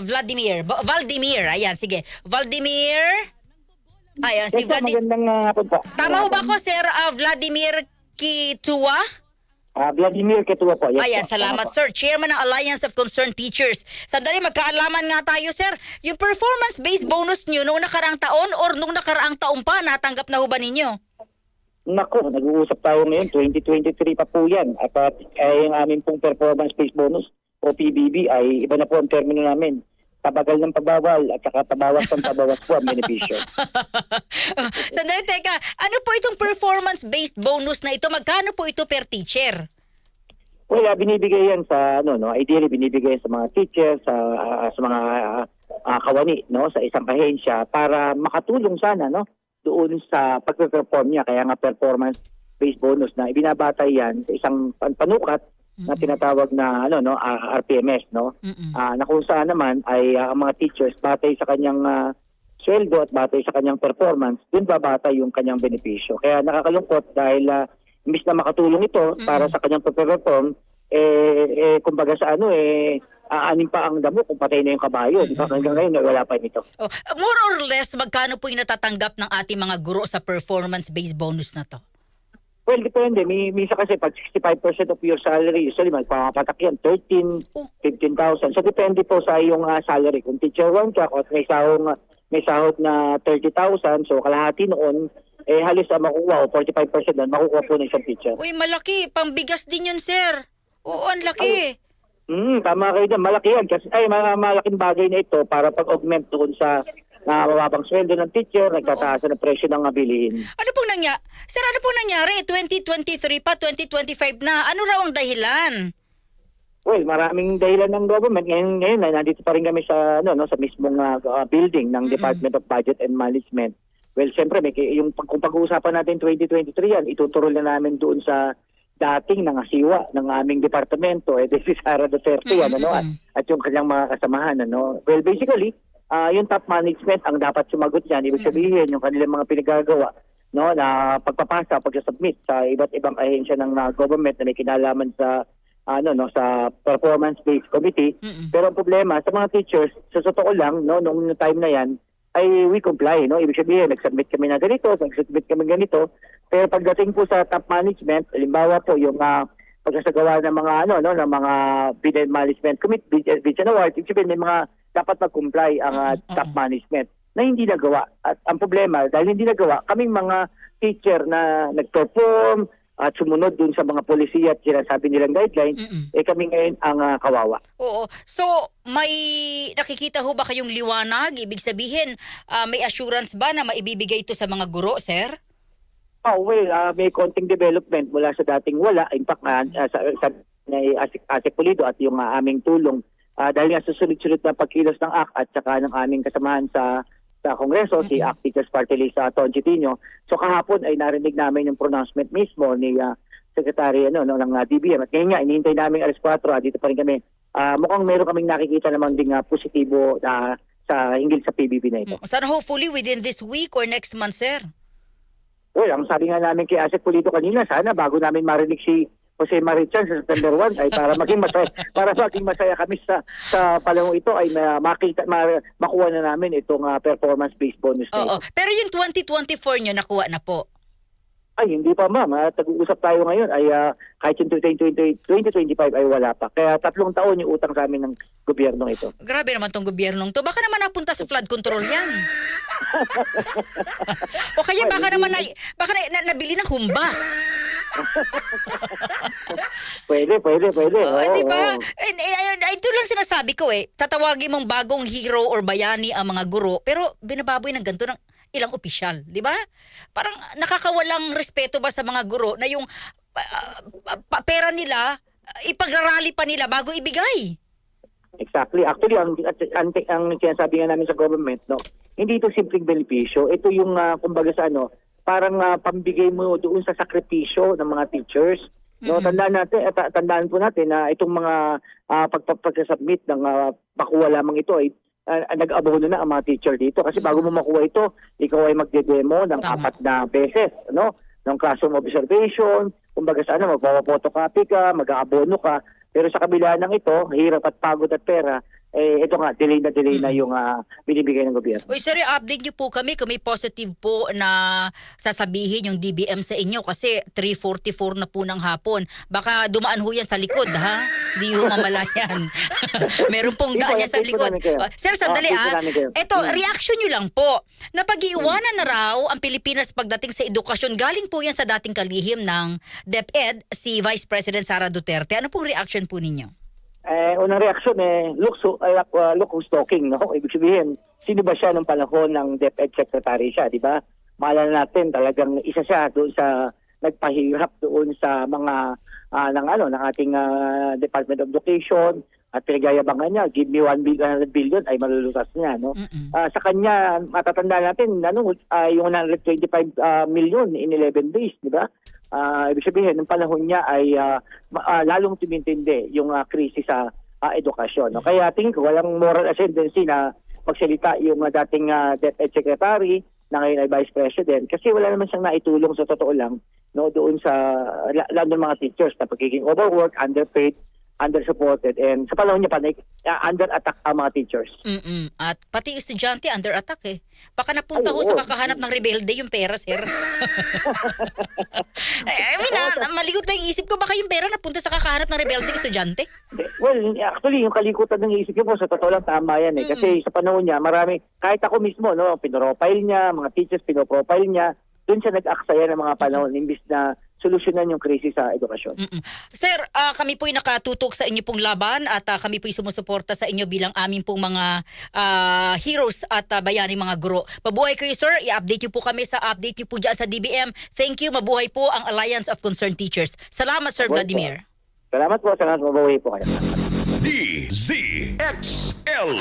Vladimir. Va- Valdimir, ayan, sige. Valdimir, ayan, si Yes, Vladimir. magandang uh, hapon po. Tama ho ba ako, Sir ah, Vladimir Kitua? Ah, Vladimir Ketua po. Yes, Ayan, po. salamat Tama po. sir. Chairman ng Alliance of Concerned Teachers. Sandali, magkaalaman nga tayo sir. Yung performance-based bonus nyo noong nakaraang taon or nung nakaraang taon pa, natanggap na ho ba ninyo? Nako, nag-uusap tayo ngayon. 2023 pa po yan. At uh, ay, ang aming pong performance-based bonus o PBB ay iba na po ang termino namin. Tabagal ng pabawal at saka tabawas ng tabawas po ang benepisyo. Sandali, teka. Ano po itong performance-based bonus na ito? Magkano po ito per teacher? Well, ah, binibigay yan sa ano no, ideally binibigay sa mga teachers, sa ah, sa mga ah, ah, kawani no sa isang ahensya para makatulong sana no doon sa pagpe-perform niya kaya nga performance based bonus na ibinabatay yan sa isang pan- panukat na tinatawag na ano no ah, RPMS no Mm-mm. Ah, na kung saan naman ay ah, ang mga teachers batay sa kanyang ah, sweldo at batay sa kanyang performance, dun babatay yung kanyang benepisyo. Kaya nakakalungkot dahil uh, imbis na makatulong ito para sa kanyang perform, eh, eh kumbaga sa ano eh aanin pa ang damo kung patay na yung kabayo. Di ba? Hanggang ngayon wala pa ito. Oh, more or less, magkano po yung natatanggap ng ating mga guro sa performance-based bonus na to? Well, depende. May, misa kasi pag 65% of your salary, usually magpapatak yan, 13, Oh. 15,000. So depende po sa iyong ah, salary. Kung teacher 1 ka, at may sahod, may sahod na 30,000, so kalahati noon, eh halos na makukuha o 45% na makukuha po ng isang teacher. Uy, malaki. Pambigas din yun, sir. Oo, ang laki. Hmm, tama kayo dyan. Malaki yan. Kasi, ay, mga malaking bagay na ito para pag-augment doon sa uh, mababang sweldo ng teacher, nagtataas ng presyo ng bilihin. Ano pong nangyari? Sir, ano pong nangyari? 2023 pa, 2025 na. Ano raw ang dahilan? Well, maraming dahilan ng government. Ngayon, ngayon na nandito pa rin kami sa ano no sa mismong ah, building ng Department of Budget and Management. Well, siyempre may yung kung pag-uusapan natin 2023 yan, ituturo na namin doon sa dating nangasiwa ng aming departamento, eh, this is Sara Duterte yan, ano, at, at yung kanyang mga kasamahan, ano. Well, basically, ah yung top management ang dapat sumagot yan. Ibig sabihin, yung kanilang mga pinagagawa, no, na pagpapasa, pag-submit sa iba't ibang ahensya ng ah, government na may kinalaman sa ano no sa performance based committee Mm-mm. pero ang problema sa mga teachers sa totoo lang no nung time na yan ay we comply no? Ibig sabihin nag-submit kami na ganito nag-submit kami ganito. Pero pagdating po sa top management halimbawa po yung uh, pagsasagawa ng mga ano no ng mga bid management committee bid, bid and award ibig sabihin may mga dapat mag-comply ang Mm-mm. top management na hindi nagawa. At ang problema dahil hindi nagawa kaming mga teacher na nag-perform at sumunod dun sa mga polisiya at sinasabi nilang guidelines, Mm-mm. eh kami ngayon ang ah, kawawa. Oo. So, may nakikita ho ba kayong liwanag? Ibig sabihin, ah, may assurance ba na maibibigay ito sa mga guro, sir? Oh, well, ah, may konting development mula sa dating wala. In fact, ah, ah, sa, sa ni Asik, Asik Pulido at yung ah, aming tulong ah, dahil nga susunod-sunod na pagkilos ng ACT at saka ng aming kasamahan sa sa Kongreso, si ACT Teachers Party List Ton Chitino. So kahapon ay narinig namin yung pronouncement mismo ni ah, Secretary ano, no, ng ah, DBM. At ngayon nga, inihintay namin alas 4, ah, dito pa rin kami. Ah, mukhang meron kaming nakikita naman ding ah, positibo na sa hinggil sa PBB na ito. Sana hopefully within this week or next month, sir. Well, ang sabi nga namin kay Asik Polito kanina, sana bago namin marinig si Jose Marichan sa September 1 ay para maging masaya para maging masaya kami sa sa palangong ito ay ma- makita ma- makuha na namin itong ah, performance based bonus na Oo. ito. Pero yung 2024 nyo, nakuha na po. Ay hindi pa ma'am, Ah, tag-uusap tayo ngayon ay ah, kahit yung 2020, 2025 ay wala pa. Kaya tatlong taon yung utang sa amin ng gobyerno ito. Grabe naman tong gobyernong to. Baka naman napunta sa flood control yan. o kaya baka naman na, baka na, na- nabili ng humba. Pwede, pwede, pwede. Oh, Oo, di ba? eh, ito lang sinasabi ko eh. Tatawagin mong bagong hero or bayani ang mga guro, pero binababoy ng ganito ng ilang opisyal, di ba? Parang nakakawalang respeto ba sa mga guro na yung pa- pera nila, ipagrarally pa nila bago ibigay. Exactly. Actually, ang, ang, ang, ang sinasabi nga namin sa government, no, hindi ito simpleng benepisyo. Ito yung, ah, kumbaga sa ano, parang ah, pambigay mo doon sa sakripisyo ng mga teachers. No, tandaan natin, eh, ta- tandaan po natin na itong mga uh, pagpapag-submit ng uh, makuha lamang ito ay ah, nag-abono na ang mga teacher dito kasi bago mo makuha ito, ikaw ay magde-demo ng Tama. apat na beses, no? Ng classroom observation, kumbaga sa ano, magpapapotocopy ka, mag-aabono ka, pero sa kabila ng ito, hirap at pagod at pera, eh ito nga delay na delay na yung ah, binibigay ng gobyerno. Uy, sir, update niyo po kami kung may positive po na sasabihin yung DBM sa inyo kasi 3.44 na po ng hapon. Baka dumaan ho yan sa likod, ha? Di ho mamalayan. Meron pong Hindi po, daan niya sa likod. Uh, sir, sandali Ah. Ito, Hmm. reaction niyo lang po. Napag-iwanan na raw ang Pilipinas pagdating sa edukasyon. Galing po yan sa dating kalihim ng DepEd, si Vice President Sara Duterte. Ano pong reaction po ninyo? Eh, unang reaksyon eh, look, so, uh, uh, look who's talking, no? Ibig sabihin, sino ba siya nung panahon ng DepEd Secretary siya, di ba? Maalala natin talagang isa siya doon sa nagpahirap doon sa mga ah, ng ano ng ating ah, Department of Education at pinagayabangan niya, give me 1 billion, 100 billion ay malulutas niya, no? Mm-mm. Ah, sa kanya, matatanda natin, ano, ah, yung 125 ah, million in 11 days, di ba? Ah, ibig sabihin, ng panahon niya ay ma- ah, lalong tumintindi yung ah, krisis sa ah, edukasyon. No? Kaya tingin ko, walang moral ascendancy na magsalita yung ah, dating uh, DepEd Secretary na ngayon ay Vice President kasi wala naman siyang naitulong sa totoo lang no doon sa la- lalo ng mga teachers na pagiging overworked, underpaid, under-supported and sa panahon niya pa na, ah, under attack ang mga teachers. Mm-mm. At pati yung estudyante under attack eh. Baka napunta Ay, ho sa kakahanap ng rebelde yung pera, sir. I mean, ah, maligot na yung isip ko. Baka yung pera napunta sa kakahanap ng rebelde estudyante. Well, actually, yung kalikutan ng isip ko po, sa totoo lang tama yan eh. Kasi sa panahon niya, marami, kahit ako mismo, no, pinrofile niya, mga teachers pinoprofile niya, doon siya nag-aksaya ng mga panahon, imbis na solusyonan yung krisis sa edukasyon. Mm-mm. Sir, ah, kami po'y nakatutok sa inyo pong laban at ah, kami po'y sumusuporta sa inyo bilang aming pong mga ah, heroes at ah, bayani mga guro. Mabuhay kayo, sir. I-update niyo po kami sa update niyo po dyan sa DBM. Thank you. Mabuhay po ang Alliance of Concerned Teachers. Salamat, Sir Mabuhay po. Vladimir. Salamat po, salamat mabawi po kayo. DZXL.